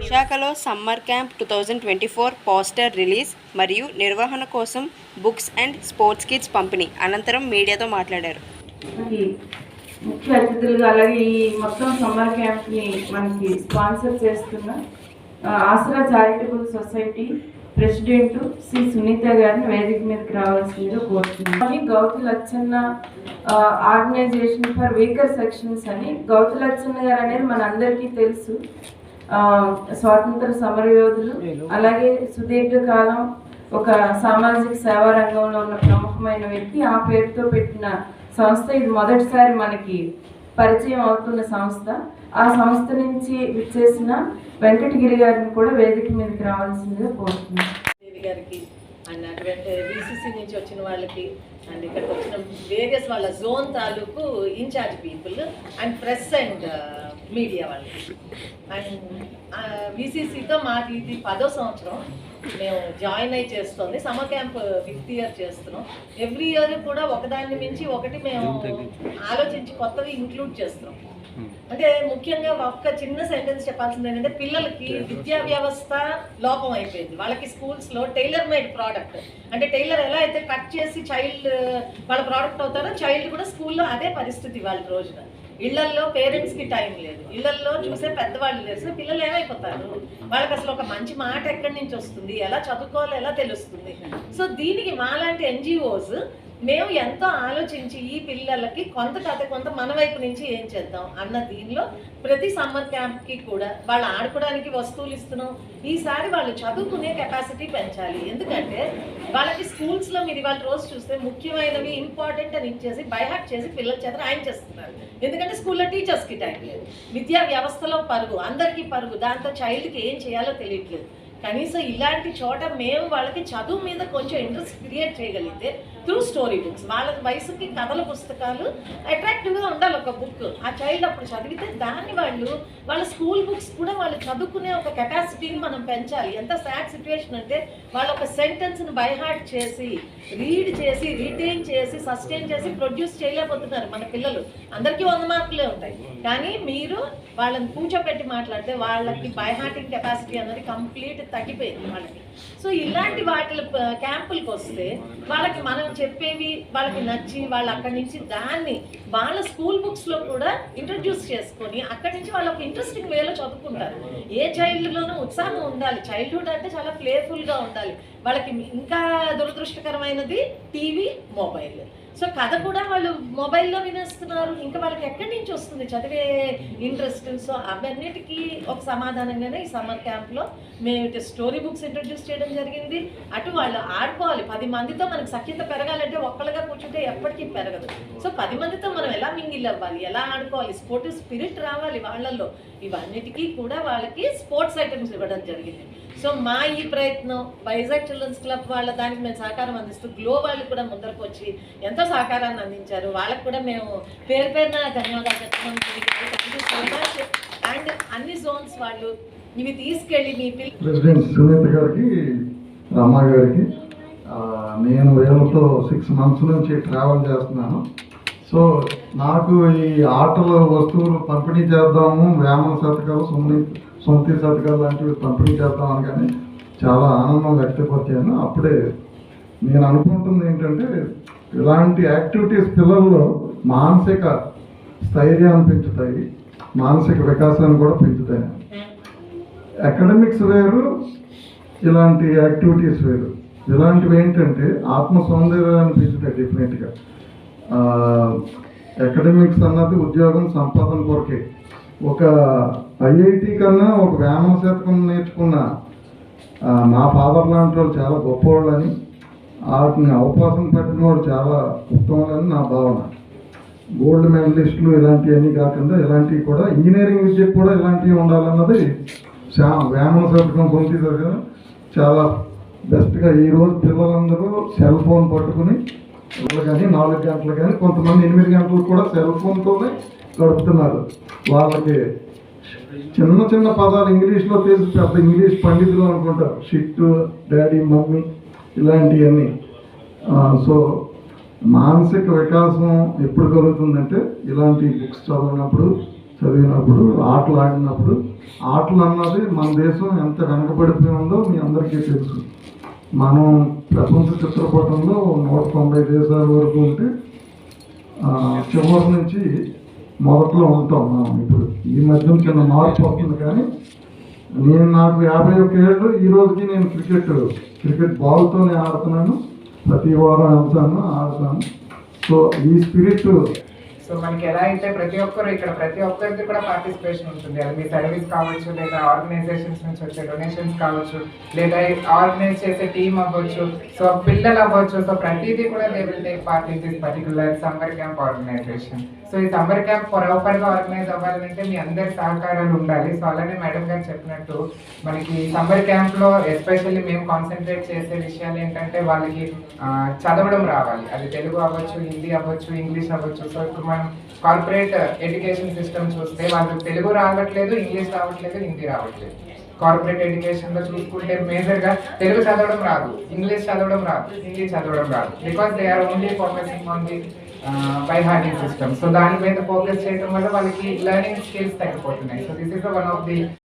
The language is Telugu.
విశాఖలో summer camp two thousand twenty four poster release మరియు నిర్వహణ కోసం బుక్స్ అండ్ స్పోర్ట్స్ కిట్స్ పంపిణీ అనంతరం మీడియాతో మాట్లాడారు. ముఖ్య అతిథులుగా అలాగే ఈ మొత్తం సమ్మర్ క్యాంప్ని మనకి స్పాన్సర్ చేస్తున్న Asara charitable society president Shri Sunitha గారిని వేదిక మీదకి రావాల్సిందిగా కోరుతున్నాను. Gouthu Lachanna organisation for weaker sections అని గౌతు లచ్చన్న గారు అనేది మన అందరికీ తెలుసు స్వాతంత్ర సమరయోధులు అలాగే సుదీర్ఘకాలం ఒక సామాజిక సేవా రంగంలో ఉన్న ప్రముఖమైన వ్యక్తి. ఆ పేరుతో పెట్టిన సంస్థ ఇది మొదటిసారి మనకి పరిచయం అవుతున్న సంస్థ. ఆ సంస్థ నుంచి విచ్చేసిన వెంకటగిరి గారిని కూడా వేదిక మీదకి రావాల్సిందిగా కోరుతున్నాను. దేవి గారికి అండ్ అటువంటి బీసీసీ నుంచి వచ్చిన వాళ్ళకి అండ్ ఇక్కడికి వచ్చిన వేరియస్ వాళ్ళ జోన్ తాలూకు incharge people and press and media వాళ్ళకి. అండ్ బీసీసీతో మాకు ఇది పదో సంవత్సరం మేము జాయిన్ అయి చేస్తుంది. సమ్మర్ క్యాంప్ ఫిఫ్త్ ఇయర్ చేస్తున్నాం. ఎవ్రీ ఇయర్ కూడా ఒకదాన్ని మించి ఒకటి మేము ఆలోచించి కొత్తవి ఇంక్లూడ్ చేస్తున్నాం. అంటే ముఖ్యంగా ఒక్క చిన్న సెంటెన్స్ చెప్పాల్సింది ఏంటంటే పిల్లలకి విద్యా వ్యవస్థ లోపం అయిపోయింది. వాళ్ళకి స్కూల్స్లో టైలర్ మేడ్ ప్రోడక్ట్ అంటే టైలర్ ఎలా అయితే కట్ చేసి చైల్డ్ వాళ్ళ ప్రోడక్ట్ అవుతారో చైల్డ్ కూడా స్కూల్లో అదే పరిస్థితి వాళ్ళ రోజున. ఇళ్ళల్లో పేరెంట్స్కి టైం లేదు. ఇళ్ళల్లో చూసే పెద్దవాళ్ళు లేదు సో పిల్లలు ఏమైపోతారు? వాళ్ళకి అసలు ఒక మంచి మాట ఎక్కడి నుంచి వస్తుంది? ఎలా చదువుకోవాలో ఎలా తెలుస్తుంది? సో దీనికి మాలాంటి ఎన్జిఓస్ మేము ఎంతో ఆలోచించి ఈ పిల్లలకి కొంత కథ కొంత మన వైపు నుంచి ఏం చేద్దాం అన్న దీనిలో ప్రతి సమ్మర్ క్యాంప్కి కూడా వాళ్ళు ఆడుకోవడానికి వస్తువులు ఇస్తున్నాం. ఈసారి వాళ్ళు చదువుకునే కెపాసిటీ పెంచాలి. ఎందుకంటే వాళ్ళకి స్కూల్స్లో మీరు ఇవాళ రోజు చూస్తే ముఖ్యమైనవి ఇంపార్టెంట్ అని ఇచ్చేసి బైహార్ట్ చేసి పిల్లల చేత చేస్తున్నారు ఎందుకంటే స్కూల్లో టీచర్స్కి టైం లేదు. విద్యా వ్యవస్థలో పరుగు అందరికీ పరుగు దాంతో చైల్డ్కి ఏం చేయాలో తెలియట్లేదు. కనీసం ఇలాంటి చోట మేము వాళ్ళకి చదువు మీద కొంచెం ఇంట్రెస్ట్ క్రియేట్ చేయగలిగితే త్రూ స్టోరీ బుక్స్ వాళ్ళ వయసుకి కథల పుస్తకాలు అట్రాక్టివ్గా ఉండాలి ఒక బుక్ ఆ చైల్డ్ అప్పుడు చదివితే దాన్ని వాళ్ళు వాళ్ళ స్కూల్ బుక్స్ కూడా వాళ్ళు చదువుకునే ఒక కెపాసిటీని మనం పెంచాలి. ఎంత సాడ్ సిచ్యువేషన్ అంటే వాళ్ళు ఒక సెంటెన్స్ని బైహార్ట్ చేసి రీడ్ చేసి రిటైన్ చేసి సస్టైన్ చేసి ప్రొడ్యూస్ చేయలేకపోతున్నారు మన పిల్లలు. అందరికీ వంద మార్కులే ఉంటాయి. కానీ మీరు వాళ్ళని కూర్చోపెట్టి మాట్లాడితే వాళ్ళకి బైహార్టింగ్ కెపాసిటీ అనేది కంప్లీట్ తగ్గిపోయింది వాళ్ళకి. సో ఇలాంటి వాటి క్యాంపులకు వస్తే వాళ్ళకి మనం చెప్పేవి వాళ్ళకి నచ్చి వాళ్ళు అక్కడి నుంచి దాన్ని వాళ్ళ స్కూల్ బుక్స్లో కూడా ఇంట్రడ్యూస్ చేసుకొని అక్కడి నుంచి వాళ్ళకి ఇంట్రెస్టింగ్ వేలో చదువుకుంటారు. ఏ చైల్డ్లోనూ ఉత్సాహం ఉండాలి. చైల్డ్హుడ్ అంటే చాలా ప్లేఫుల్గా ఉండాలి. వాళ్ళకి ఇంకా దురదృష్టకరమైనది టీవీ మొబైల్ సో కథ కూడా వాళ్ళు మొబైల్లో వినేస్తున్నారు. ఇంకా వాళ్ళకి ఎక్కడి నుంచి వస్తుంది? చదివే ఇంట్రెస్ట్ సో అవన్నిటికీ ఒక సమాధానంగానే ఈ సమ్మర్ క్యాంప్లో మేము ఇటు స్టోరీ బుక్స్ ఇంట్రడ్యూస్ చేయడం జరిగింది. అటు వాళ్ళు ఆడుకోవాలి. పది మందితో మనకి సఖ్యత పెరగాలంటే ఒక్కళ్ళగా కూర్చుంటే ఎప్పటికీ పెరగదు. సో పది మందితో మనం ఎలా మింగిల్ అవ్వాలి? ఎలా ఆడుకోవాలి? స్పోర్టివ్ స్పిరిట్ రావాలి వాళ్ళల్లో. ఇవన్నిటికీ కూడా వాళ్ళకి స్పోర్ట్స్ ఐటమ్స్ ఇవ్వడం జరిగింది. సో మా ఈ ప్రయత్నం వైజాగ్ చిల్డ్రన్స్ క్లబ్ వాళ్ళ దానికి మేము సహకారం అందిస్తూ గ్లో వాళ్ళు కూడా ముందరకు వచ్చి ఎంతో సహకారాన్ని అందించారు. వాళ్ళకు కూడా మేము పేరు పేరున ధన్యవాదాలు చెప్తున్నాం. అండ్ అన్ని జోన్స్ వాళ్ళు ఇవి తీసుకెళ్ళి మీ పిల్ల ప్రెసిడెంట్ సునీత గారికి గారికి నేను వీళ్ళతో సిక్స్ మంత్స్ నుంచి ట్రావెల్ చేస్తున్నాను. సో నాకు ఈ ఆటల వస్తువులు పంపిణీ చేద్దాము వేమన శతకాలు సుమని సొంత శతకాలు లాంటివి పంపిణీ చేద్దామని కానీ చాలా ఆనందం వ్యక్తపరిచాను. అప్పుడే నేను అనుకుంటుంది ఏంటంటే ఇలాంటి యాక్టివిటీస్ పిల్లల్లో మానసిక స్థైర్యాన్ని పెంచుతాయి మానసిక వికాసాన్ని కూడా పెంచుతాయి. అకాడమిక్స్ వేరు ఇలాంటి యాక్టివిటీస్ వేరు. ఇలాంటివి ఏంటంటే ఆత్మ సౌందర్యాన్ని పెంచుతాయి డెఫినెట్గా అకాడమిక్స్ అన్నది ఉద్యోగం సంపాదన కొరకే. ఒక ఐఐటి కన్నా ఒక వేమన శతకం నేర్చుకున్న మా ఫాదర్ లాంటి వాళ్ళు చాలా గొప్పవాళ్ళని వాటిని అవకాశం పెట్టిన వాడు చాలా ఉత్తమాలని నా భావన. గోల్డ్ మెడలిస్టులు ఇలాంటివన్నీ కాకుండా ఇలాంటివి కూడా ఇంజనీరింగ్ విద్యకు కూడా ఇలాంటివి ఉండాలన్నది శా వేమన శతకం పొందుతారు కదా చాలా బెస్ట్గా ఈరోజు పిల్లలందరూ సెల్ ఫోన్ పట్టుకుని గంటలు కానీ నాలుగు గంటలు కానీ కొంతమంది ఎనిమిది గంటలు కూడా సెల్ ఫోన్తోనే గడుపుతున్నారు. వాళ్ళకి చిన్న చిన్న పదాలు ఇంగ్లీష్లో తెలిసి పెద్ద ఇంగ్లీష్ పండితులు అనుకుంటారు. షిట్ డాడీ మమ్మీ ఇలాంటివన్నీ. సో మానసిక వికాసం ఎప్పుడు కలుగుతుందంటే ఇలాంటి బుక్స్ చదివినప్పుడు చదివినప్పుడు ఆటలు ఆడినప్పుడు ఆటలు అన్నది మన దేశం ఎంత వెనకబడిపోయి ఉందో మీ అందరికీ తెలుసు. మనం ప్రపంచ చిత్రపటంలో నూట తొంభై దేశాల వరకు ఉంటే చివరి నుంచి మొదట్లో ఉంటాం మనం ఇప్పుడు. ఈ మధ్య చిన్న మార్పు వస్తుంది కానీ నేను నాకు యాభై ఒక్క ఏళ్ళు ఈ రోజుకి నేను క్రికెట్ క్రికెట్ బాల్తోనే ఆడుతున్నాను. ప్రతి వారం వెళ్తాను ఆడతాను. సో ఈ స్పిరిట్ సో మనకి ఎలా అయితే ప్రతి ఒక్కరు ఇక్కడ ప్రతి ఒక్కరికి కూడా పార్టిసిపేషన్ ఉంటుంది. అది మీ సర్వీస్ కావచ్చు లేదా ఆర్గనైజేషన్స్ నుంచి వచ్చే డొనేషన్స్ కావచ్చు లేదా ఆర్గనైజ్ చేసే టీమ్ అవ్వచ్చు. సో పిల్లలు అవ్వచ్చు. సో ప్రతిదీ కూడా they will take part in this particular summer camp organisation so ఈ సమ్మర్ క్యాంప్ ప్రాపర్గా ఆర్గనైజ్ అవ్వాలంటే మీ అందరి సహకారాలు ఉండాలి. సో అలానే మేడం గారు చెప్పినట్టు మనకి సమ్మర్ క్యాంప్లో ఎస్పెషల్లీ మేము కాన్సన్ట్రేట్ చేసే విషయాలు ఏంటంటే వాళ్ళకి చదవడం రావాలి. అది తెలుగు అవ్వచ్చు హిందీ అవ్వచ్చు ఇంగ్లీష్ అవ్వచ్చు. సో ఇప్పుడు మనం కార్పొరేట్ ఎడ్యుకేషన్ సిస్టమ్ చూస్తే వాళ్ళకి తెలుగు రావట్లేదు ఇంగ్లీష్ రావట్లేదు హిందీ రావట్లేదు. కార్పొరేట్ ఎడ్యుకేషన్లో చూసుకుంటే మేజర్గా తెలుగు చదవడం రాదు ఇంగ్లీష్ చదవడం రాదు హిందీ చదవడం రాదు. Because they are only focusing on the by hearting system so దాని మీద ఫోకస్ చేయడం వల్ల వాళ్ళకి learning skills తగ్గిపోతున్నాయి. So this is one of the